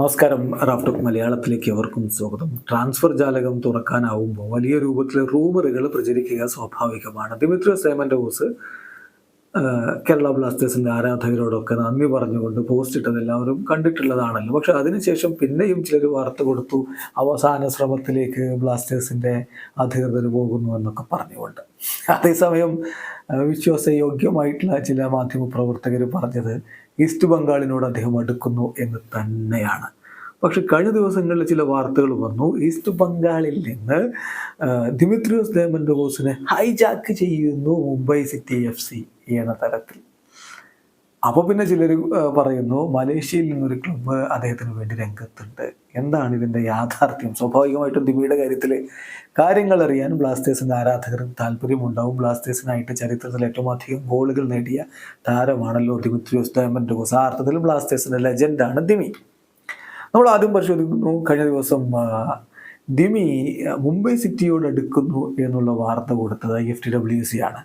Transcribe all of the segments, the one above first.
നമസ്കാരം. റാഫ്റ്റോക്ക് മലയാളത്തിലേക്ക് എവർക്കും സ്വാഗതം. ട്രാൻസ്ഫർ ജാലകം തുറക്കാനാവുമ്പോൾ വലിയ രൂപത്തിൽ റൂമറുകൾ പ്രചരിക്കുക സ്വാഭാവികമാണ്. ദിമിത്രി ദിമിത്രിയോസ് സേമൻഡോസ് കേരള ബ്ലാസ്റ്റേഴ്സിന്റെ ആരാധകരോടൊക്കെ നന്ദി പറഞ്ഞുകൊണ്ട് പോസ്റ്റ് ഇട്ടത് എല്ലാവരും കണ്ടിട്ടുള്ളതാണല്ലോ. പക്ഷെ അതിനുശേഷം പിന്നെയും ചിലർ വാർത്ത കൊടുത്തു അവസാന ശ്രമത്തിലേക്ക് ബ്ലാസ്റ്റേഴ്സിന്റെ അധികൃതർ പോകുന്നു എന്നൊക്കെ പറഞ്ഞുകൊണ്ട്. അതേസമയം വിശ്വാസയോഗ്യമായിട്ടുള്ള ചില മാധ്യമ പ്രവർത്തകർ പറഞ്ഞത് ഈസ്റ്റ് ബംഗാളിനോട് അദ്ദേഹം അടുക്കുന്നു എന്ന് തന്നെയാണ്. പക്ഷെ കഴിഞ്ഞ ദിവസങ്ങളിൽ ചില വാർത്തകൾ വന്നു. ഈസ്റ്റ് ബംഗാളിൽ നിന്ന് ദിമിത്രിയോസ് ദേമൻഡോസിനെ ഹൈജാക്ക് ചെയ്യുന്നു മുംബൈ സിറ്റി എഫ് സി. എന്ന തരത്തിൽ. അപ്പോൾ പിന്നെ ചിലർ പറയുന്നു മലേഷ്യയിൽ നിന്നൊരു ക്ലബ്ബ് അദ്ദേഹത്തിന് വേണ്ടി രംഗത്തുണ്ട്. എന്താണ് ഇതിന്റെ യാഥാർത്ഥ്യം? സ്വാഭാവികമായിട്ടും ദിമിയുടെ കാര്യത്തിൽ കാര്യങ്ങൾ അറിയാൻ ബ്ലാസ്റ്റേഴ്സിന്റെ ആരാധകർക്ക് താല്പര്യമുണ്ടാവും. ബ്ലാസ്റ്റേഴ്സിനായിട്ട് ചരിത്രത്തിൽ ഏറ്റവും അധികം ഗോളുകൾ നേടിയ താരമാണല്ലോ ദിമിത്രിയോസ് ഡയമൻഡോസ് ആ അർത്ഥത്തിൽ ബ്ലാസ്റ്റേഴ്സിന്റെ ലെജൻഡാണ് ദിമി. നമ്മൾ ആദ്യം പരിശോധിക്കുന്നു കഴിഞ്ഞ ദിവസം ദിമി മുംബൈ സിറ്റിയോട് അടുക്കുന്നു എന്നുള്ള വാർത്ത കൊടുത്തത് എഫ് ടി ഡബ്ല്യു സി ആണ്.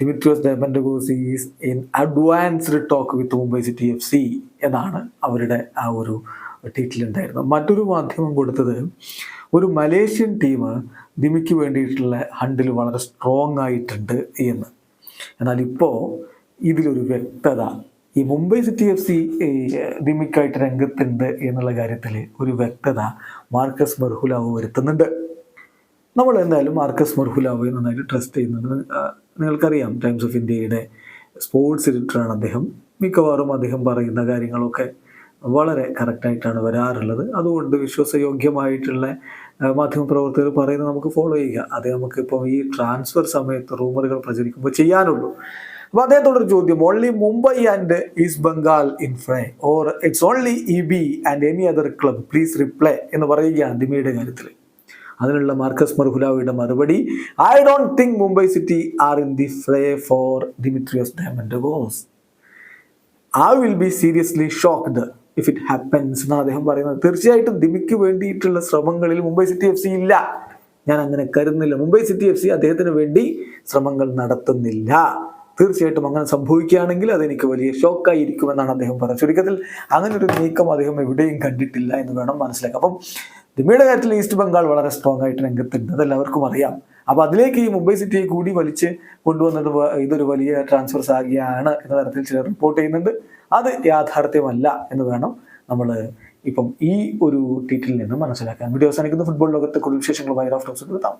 Dimitrios Diamantakos is in advanced talk with Mumbai City F C എന്നാണ് അവരുടെ ആ ഒരു ടൈറ്റിൽ ഉണ്ടായിരുന്നത്. മറ്റൊരു മാധ്യമം കൊടുത്തത് ഒരു മലേഷ്യൻ ടീം ദിമിക്ക് വേണ്ടിയിട്ടുള്ള ഹണ്ടിൽ വളരെ സ്ട്രോങ് ആയിട്ടുണ്ട് എന്ന്. എന്നാൽ ഇപ്പോൾ ഇതിലൊരു വ്യക്തത ഈ മുംബൈ സിറ്റി എഫ് സി ദിമിക്കായിട്ട് രംഗത്തുണ്ട് എന്നുള്ള കാര്യത്തിൽ ഒരു വ്യക്തത മാർക്കസ് മെർഹുലാവ് വരുത്തുന്നുണ്ട്. നമ്മൾ എന്തായാലും മാർക്കസ് മെർഹുലാവെ നന്നായിട്ട് ട്രസ്റ്റ് ചെയ്യുന്നത് നിങ്ങൾക്കറിയാം ടൈംസ് ഓഫ് ഇന്ത്യയുടെ സ്പോർട്സ് എഡിറ്ററാണ് അദ്ദേഹം. മിക്കവാറും അദ്ദേഹം പറയുന്ന കാര്യങ്ങളൊക്കെ വളരെ കറക്റ്റായിട്ടാണ് വരാറുള്ളത്. അതുകൊണ്ട് വിശ്വാസയോഗ്യമായിട്ടുള്ള മാധ്യമപ്രവർത്തകർ പറയുന്നത് നമുക്ക് ഫോളോ ചെയ്യുക. അത് നമുക്കിപ്പം ഈ ട്രാൻസ്ഫർ സമയത്ത് റൂമറുകൾ പ്രചരിക്കുമ്പോൾ ചെയ്യാനുള്ളൂ. അപ്പോൾ അദ്ദേഹത്തോടൊരു ചോദ്യം only Mumbai and East Bengal in fray or it's only E B and any other club please reply എന്ന് പറയുകയാണ് ദിമിയുടെ കാര്യത്തിൽ അതിനുള്ള മാർക്കസ് മർഹുലാവിയുടെ മറുപടി I don't think Mumbai City are in the fray for Dimitrios Diamantakos I will be seriously shocked if it happens എന്നാണ് അദ്ദേഹം പറയുന്നത്. തീർച്ചയായിട്ടും ദിമിക്ക് വേണ്ടിയിട്ടുള്ള ശ്രമങ്ങളിൽ മുംബൈ സിറ്റി എഫ് സി ഇല്ല. ഞാൻ അങ്ങനെ കരുതുന്നില്ല. മുംബൈ സിറ്റി എഫ് സി അദ്ദേഹത്തിന് വേണ്ടി ശ്രമങ്ങൾ നടത്തുന്നില്ല. തീർച്ചയായിട്ടും അങ്ങനെ സംഭവിക്കുകയാണെങ്കിൽ അതെനിക്ക് വലിയ ഷോക്കായിരിക്കുമെന്നാണ് അദ്ദേഹം പറഞ്ഞത്. ചുരുക്കത്തിൽ അങ്ങനെ ഒരു നീക്കം അദ്ദേഹം എവിടെയും കണ്ടിട്ടില്ല എന്ന് വേണം മനസ്സിലാക്കാം അപ്പം ദിമിയുടെ കാര്യത്തിൽ ഈസ്റ്റ് ബംഗാൾ വളരെ സ്ട്രോങ് ആയിട്ട് രംഗത്തുണ്ട്. അതെല്ലാവർക്കും അറിയാം. അപ്പോൾ അതിലേക്ക് ഈ മുംബൈ സിറ്റിയെ കൂടി വലിച്ച് കൊണ്ടുവന്നത് ഇതൊരു വലിയ ട്രാൻസ്ഫർ സാഗിയാണ് എന്ന തരത്തിൽ ചിലർ റിപ്പോർട്ട് ചെയ്യുന്നുണ്ട്. അത് യാഥാർത്ഥ്യമല്ല എന്ന് വേണം നമ്മൾ ഇപ്പം ഈ ഒരു ടീറ്റിൽ നിന്ന് മനസ്സിലാക്കാൻ. വീഡിയോ അവസാനിക്കുന്ന. ഫുട്ബോൾ ലോകത്തെ കൂടുതൽ വിശേഷങ്ങളുമായി റഫ് ടോക്സ് നിർത്താം